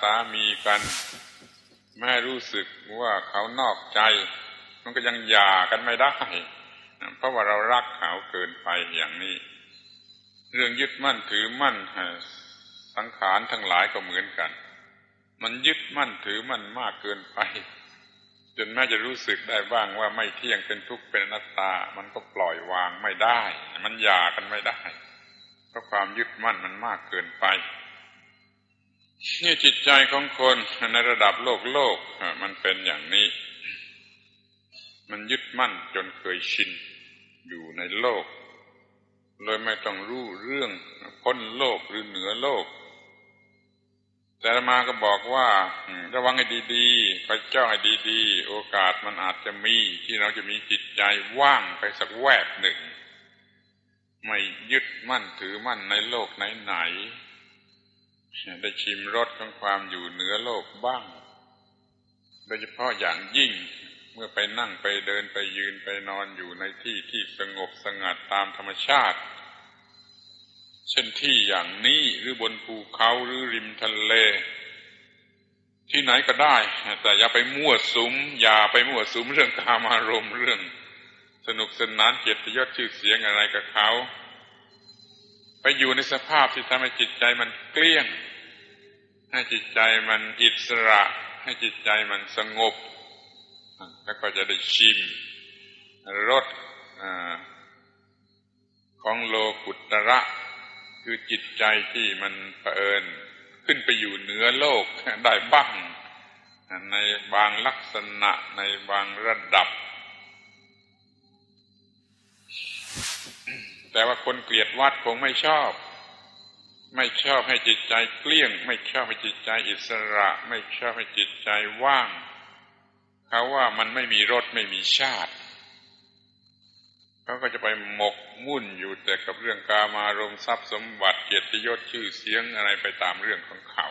สามีกันแม่รู้สึกว่าเขานอกใจ มันก็ยังหย่ากันไม่ได้ เพราะว่าเรารักเขาเกินไปอย่างนี้ เรื่องยึดมั่นถือมั่นสังขารทั้งหลายก็เหมือนกัน มันยึดมั่นถือมั่นมากเกินไป จนแม้จะรู้สึกได้บ้างว่าไม่เที่ยงเป็นทุกข์เป็นอนัตตา มันก็ปล่อยวางไม่ได้ มันหย่ากันไม่ได้เพราะความยึดมั่นมันมากเกินไป นี่จิตใจของคนในระดับโลกโลกมันเป็นอย่างนี้ มันยึดมั่นจนเคยชินอยู่ในโลก เลยไม่ต้องรู้เรื่องพ้นโลกหรือเหนือโลก แต่มาก็บอกว่า ระวังให้ดีๆคอยจ้องให้ดีๆ โอกาสมันอาจจะมีที่เราจะมีจิตใจว่างไปสักแวบหนึ่ง ไม่ยึดมั่นถือมั่นในโลกไหนๆ ได้ชิมรสของความอยู่เหนือโลกบ้าง โดยเฉพาะอย่างยิ่งเมื่อไปนั่งไปเดินไปยืนไปนอนอยู่ในที่ที่สงบสงัดตามธรรมชาติ เช่นที่อย่างนี้หรือบนภูเขาหรือริมทะเล ที่ไหนก็ได้ แต่อย่าไปมั่วสุม อย่าไปมั่วสุมเรื่องกามารมณ์เรื่อง สนุกสนานเกียรติยศชื่อเสียงอะไรกับเขา ไปอยู่ในสภาพที่ทำให้จิตใจมันเกลี้ยง ให้จิตใจมันอิสระ ให้จิตใจมันสงบ แล้วก็จะได้ชิมรสของโลกุตระ คือจิตใจที่มันเผอิญขึ้นไปอยู่เหนือโลกได้บ้างในบางลักษณะในบางระดับ แต่ว่าคนเกลียดวัดคงไม่ชอบ ไม่ชอบให้จิตใจเกลี้ยง ไม่ชอบให้จิตใจอิสระ ไม่ชอบให้จิตใจว่าง เขาว่ามันไม่มีรสไม่มีชาติเขาก็จะไปหมกมุ่นอยู่แต่กับเรื่องกามารมทรัพย์สมบัติเกียรติยศชื่อเสียงอะไรไปตามเรื่องของเขา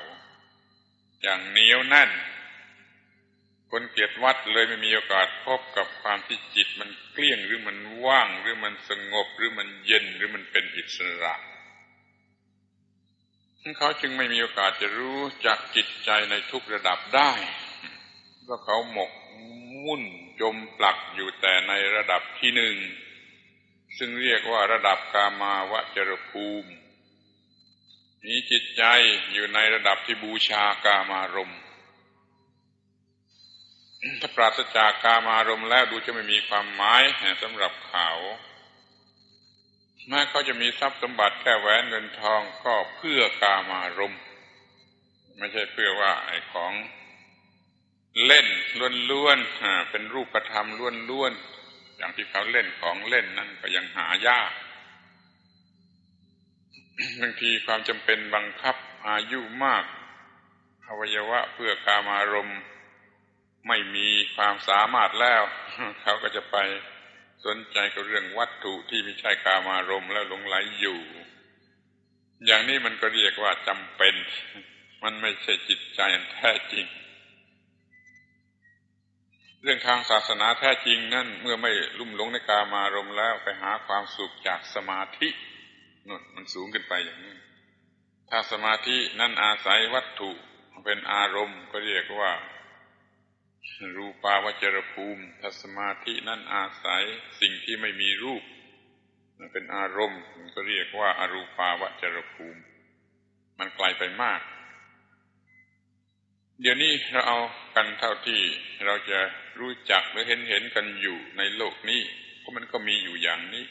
อย่างเหนียวแน่น คนเกียรติวัดเลยไม่มีโอกาสพบกับความที่จิตมันเกลี้ยงหรือมันว่าง หรือมันสงบหรือมันเย็นหรือมันเป็นอิสระเขาจึงไม่มีโอกาสจะรู้จักจิตใจในทุกระดับได้เพราะเขาหมกมุ่นจมปลักอยู่แต่ในระดับที่หนึ่ง ซึ่งเรียกว่าระดับกามาวจรภูมิมีจิตใจอยู่ในระดับที่บูชากามารม ถ้าปราศจากกามารมแล้วดูจะไม่มีความหมายสำหรับเขาแม้เขาจะมีทรัพย์สมบัติแค่แหวนเงินทองก็เพื่อกามารมไม่ใช่เพื่อว่าไอ้ของเล่นล้วนๆเป็นรูปธรรมล้วนๆอย่างที่เขาเล่นของเล่นนั่นก็ยังหายากบางทีความจำเป็นบังคับอายุมากอวัยวะเพื่อกามารม ไม่มีความสามารถแล้ว เขาก็จะไปสนใจกับเรื่องวัตถุที่ไม่ใช่กามารมแล้วหลงไหลอยู่ อย่างนี้มันก็เรียกว่าจำเป็น มันไม่ใช่จิตใจแท้จริง เรื่องทางศาสนาแท้จริงนั่นเมื่อไม่ลุ่มหลงในกามารมแล้วไปหาความสุขจากสมาธินั่นมันสูงขึ้นไปอย่างนี้ถ้าสมาธินั่นอาศัยวัตถุเป็นอารมณ์ก็เรียกว่า รูปาวจรภูมิถ้าสมาธินั่นอาศัยสิ่งที่ไม่มีรูปเป็นอารมณ์ก็เรียกว่าอารูปาวจรภูมิ มันไกลไปมาก เดี๋ยวนี้เราเอากันเท่าที่เราจะรู้จักหรือเห็นเห็นกันอยู่ในโลกนี้เพราะมันก็มีอยู่อย่างนี้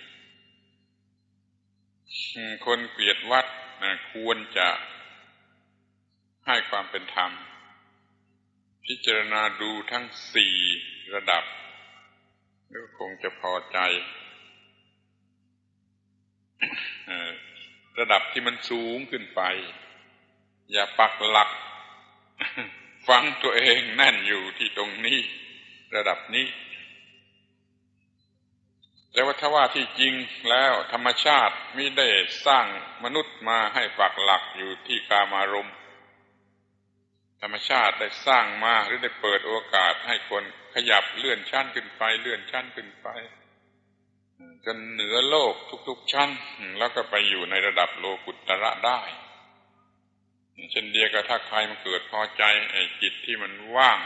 คนเกลียดวัดนะควรจะให้ความเป็นธรรม พิจารณาดูทั้งสี่ระดับก็คงจะพอใจ ระดับที่มันสูงขึ้นไป อย่าปักหลัก ฟังตัวเองแน่นอยู่ที่ตรงนี้ ระดับนี้ แต่ว่าถ้าว่าที่จริงแล้วธรรมชาติไม่ได้สร้างมนุษย์มาให้ปักหลักอยู่ที่กามารม ธรรมชาติได้สร้างมาหรือได้เปิดโอกาสให้คนขยับเลื่อนชั้นขึ้นไป เลื่อนชั้นขึ้นไปจนเหนือโลกทุก ๆ ชั้น แล้วก็ไปอยู่ในระดับโลกุตระได้เช่นเดียวกับถ้าใครมันเกิดพอใจไอ้จิตที่มันว่าง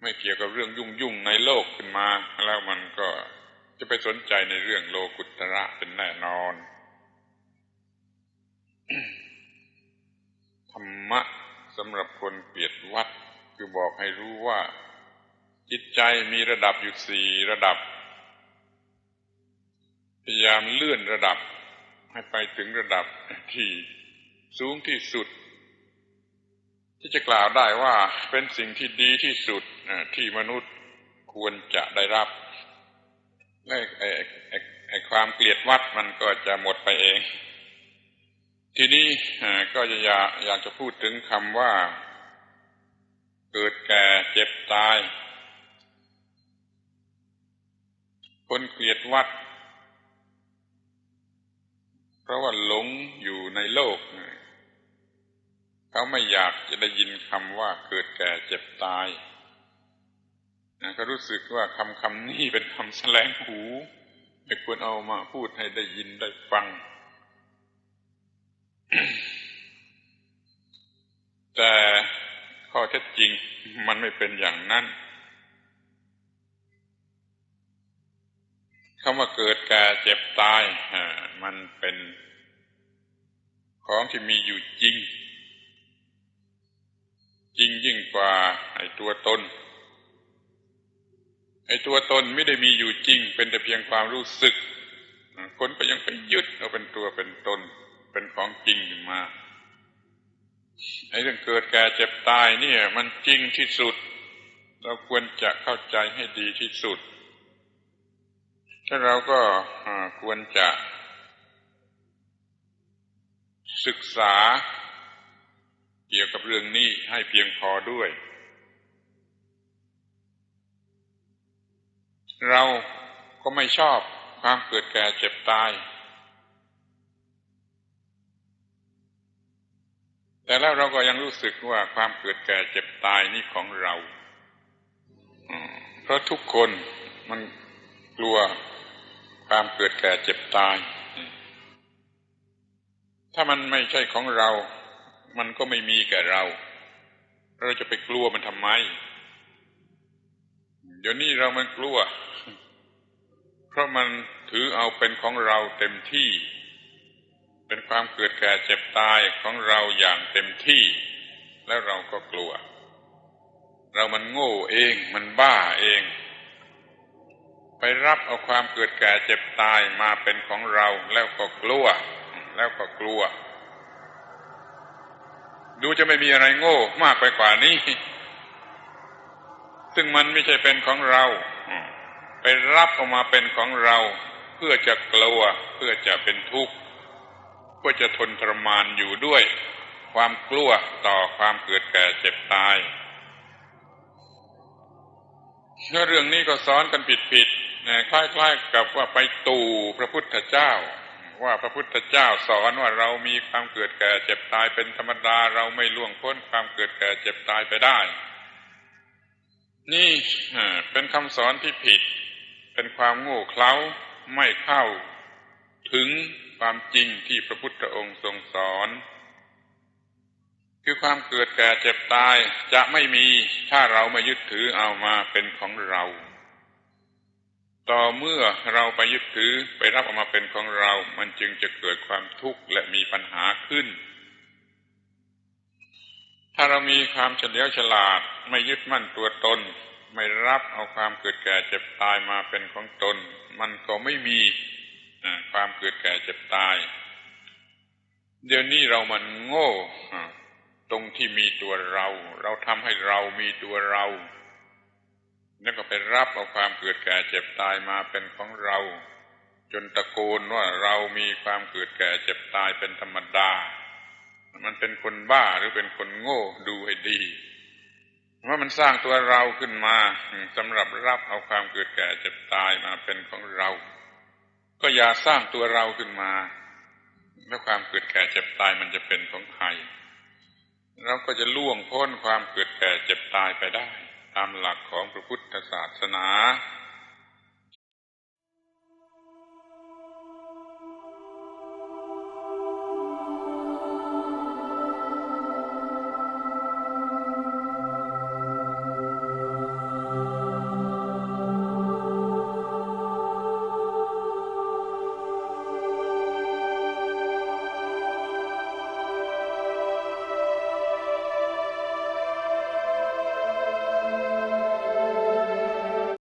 ไม่เกี่ยวกับเรื่องยุ่งยุ่งในโลกขึ้นมา แล้วมันก็จะไปสนใจในเรื่องโลกุตระเป็นแน่นอนธรรมะ สำหรับคนเปียดวัด คือบอกให้รู้ว่า จิตใจมีระดับอยู่สี่ระดับ พยายามเลื่อนระดับ ให้ไปถึงระดับที่สูงที่สุด ที่จะกล่าวได้ว่าเป็นสิ่งที่ดีที่สุดที่มนุษย์ควรจะได้รับไอ้ไอ้ไอ้ความเกลียดวัดมันก็จะหมดไปเอง ทีนี้ก็จะอยากอยากจะพูดถึงคำว่า เกิดแก่เจ็บตาย คนเกลียดวัด เพราะว่าหลงอยู่ในโลก เขาไม่อยากจะได้ยินคำว่าเกิดแก่เจ็บตายเขารู้สึกว่าคำคำนี้เป็นคำแสลงหูไม่ควรเอามาพูดให้ได้ยินได้ฟัง แต่ข้อเท็จจริงมันไม่เป็นอย่างนั้นคำว่าเกิดแก่เจ็บตายมันเป็นของที่มีอยู่จริง จริงยิ่งกว่าไอ้ตัวตนไอ้ตัวตนไม่ได้มีอยู่จริง เป็นแต่เพียงความรู้สึก คนก็ยังไปยึดเอาเป็นตัวเป็นตน เป็นของจริงมาไอ้เรื่องเกิดแก่เจ็บตายเนี่ย มันจริงที่สุด เราควรจะเข้าใจให้ดีที่สุดถ้าเราก็ควรจะ ศึกษาเกี่ยวกับเรื่องนี้ให้เพียงพอด้วย เราก็ไม่ชอบความเกิดแก่เจ็บตาย แต่แล้วเราก็ยังรู้สึกว่าความเกิดแก่เจ็บตายนี่ของเราเพราะทุกคนมันกลัวความเกิดแก่เจ็บตาย ถ้ามันไม่ใช่ของเรา มันก็ไม่มีแก่เรา เราจะไปกลัวมันทำไม เดี๋ยวนี้เรามันกลัว เพราะมันถือเอาเป็นของเราเต็มที่ เป็นความเกิดแก่เจ็บตายของเราอย่างเต็มที่ แล้วเราก็กลัว เรามันโง่เองมันบ้าเอง ไปรับเอาความเกิดแก่เจ็บตายมาเป็นของเราแล้วก็กลัว แล้วก็กลัว ดูจะไม่มีอะไรโง่มากไปกว่านี้ ซึ่งมันไม่ใช่เป็นของเรา ไปรับออกมาเป็นของเรา เพื่อจะกลัวเพื่อจะเป็นทุกข์ เพื่อจะทนทรมานอยู่ด้วย ความกลัวต่อความเกิดแก่เจ็บตายเรื่องนี้ก็สอนกันผิดๆคล้ายๆกับว่าไปตู่พระพุทธเจ้า ว่าพระพุทธเจ้าสอนว่าเรามีความเกิดแก่เจ็บตายเป็นธรรมดาเราไม่ล่วงพ้นความเกิดแก่เจ็บตายไปได้ นี่เป็นคำสอนที่ผิด เป็นความโง่เขลาไม่เข้าถึง ความจริงที่พระพุทธองค์ทรงสอน คือความเกิดแก่เจ็บตายจะไม่มีถ้าเราไม่ยึดถือเอามาเป็นของเรา ต่อเมื่อเราไปยึดถือไปรับออกมาเป็นของเรา มันจึงจะเกิดความทุกข์และมีปัญหาขึ้น ถ้าเรามีความเฉลียวฉลาดไม่ยึดมั่นตัวตน ไม่รับเอาความเกิดแก่เจ็บตายมาเป็นของตน มันก็ไม่มี ความเกิดแก่เจ็บตาย เดี๋ยวนี้เรามันโง่ตรงที่มีตัวเรา เราทำให้เรามีตัวเรา แล้วก็ไปรับเอาความเกิดแก่เจ็บตายมาเป็นของเรา จนตะโกนว่าเรามีความเกิดแก่เจ็บตายเป็นธรรมดา มันเป็นคนบ้าหรือเป็นคนโง่ดูให้ดีว่ามันสร้างตัวเราขึ้นมาสำหรับรับเอาความเกิดแก่เจ็บตายมาเป็นของเรา ก็อย่าสร้างตัวเราขึ้นมา แล้วความเกิดแก่เจ็บตายมันจะเป็นของใครเราก็จะล่วงพ้นความเกิดแก่เจ็บตายไปได้ ตามหลักของพระพุทธศาสนา